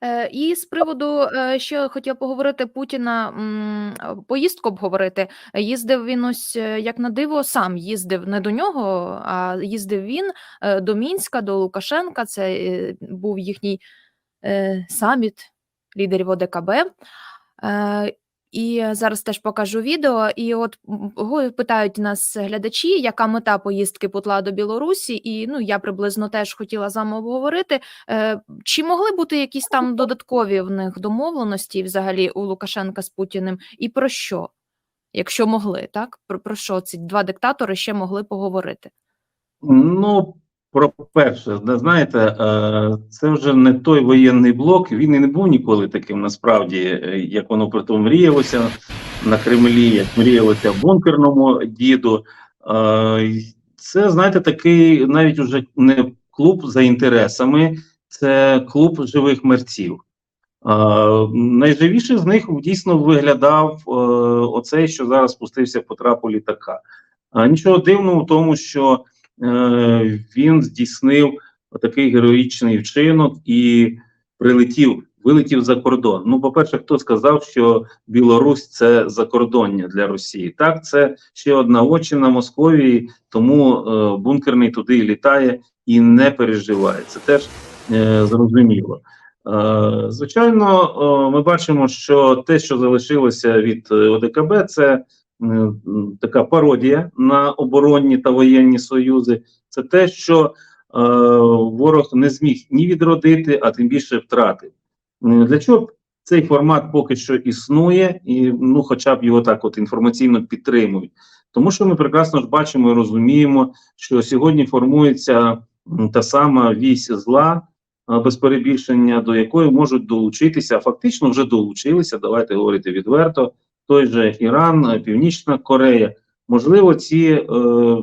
Е, і з приводу, е, ще хотіла поговорити Путіна, поїздку обговорити. Їздив він ось, е, як на диво, сам їздив не до нього, а їздив він, до Мінська, до Лукашенка. Це, був їхній, саміт лідерів ОДКБ. І зараз теж покажу відео. І от питають нас глядачі, яка мета поїздки Путла до Білорусі, і, ну, я приблизно теж хотіла з вами обговорити. Е, чи могли бути якісь там додаткові в них домовленості взагалі у Лукашенка з Путіним, і про що? Якщо могли, так? Про про що ці 2 диктатори ще могли поговорити? Ну, про перше, знаєте, е, це вже не той воєнний блок. Він і не був ніколи таким, насправді, е, як воно при тому мріялося на Кремлі, як мріялося в бункерному діду. Е, Це, знаєте, такий навіть уже не клуб за інтересами, це клуб живих мерців. Е, Найживіший з них дійсно виглядав оцей, що зараз спустився по трапу літака. Нічого дивного в тому, що він здійснив такий героїчний вчинок і прилетів, вилетів за кордон. Ну, по-перше, хто сказав, що Білорусь це закордоння для Росії? Так, це ще одна очі на Московії, тому е, бункерний туди літає і не переживає. Це теж е, зрозуміло. Е, Звичайно, е, ми бачимо, що те, що залишилося від е, ОДКБ, це е, така пародія на оборонні та воєнні союзи. Це те, що е, ворог не зміг ні відродити, а тим більше втратив. Для чого цей формат поки що існує, і ну, хоча б його так от інформаційно підтримують? Тому що ми прекрасно ж бачимо і розуміємо, що сьогодні формується та сама вісь зла без перебільшення, до якої можуть долучитися, а фактично вже долучилися. Давайте говорити відверто. Той же Іран, е, Північна Корея. Можливо, ці е,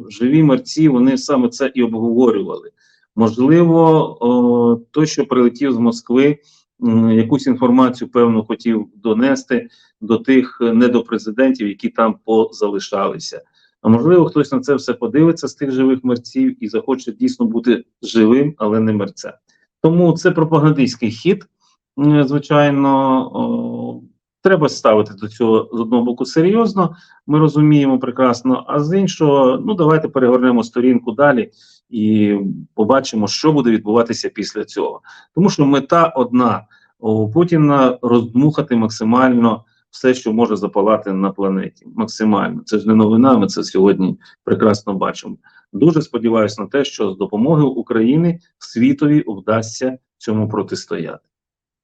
живі мерці вони саме це і обговорювали. Можливо, о, той, що прилетів з Москви, м, якусь інформацію певно хотів донести до тих е, недопрезидентів, які там позалишалися. А можливо, хтось на це все подивиться з тих живих мерців і захоче дійсно бути живим, але не мерцем. Тому це пропагандистський хід. Звичайно, треба ставити до цього з одного боку серйозно. Ми розуміємо прекрасно. А з іншого, ну давайте перегорнемо сторінку далі і побачимо, що буде відбуватися після цього. Тому що мета одна у Путіна роздмухати максимально все, що може запалати на планеті. Максимально це ж не новина. Ми це сьогодні прекрасно бачимо. Дуже сподіваюся на те, що з допомогою України світові вдасться цьому протистояти.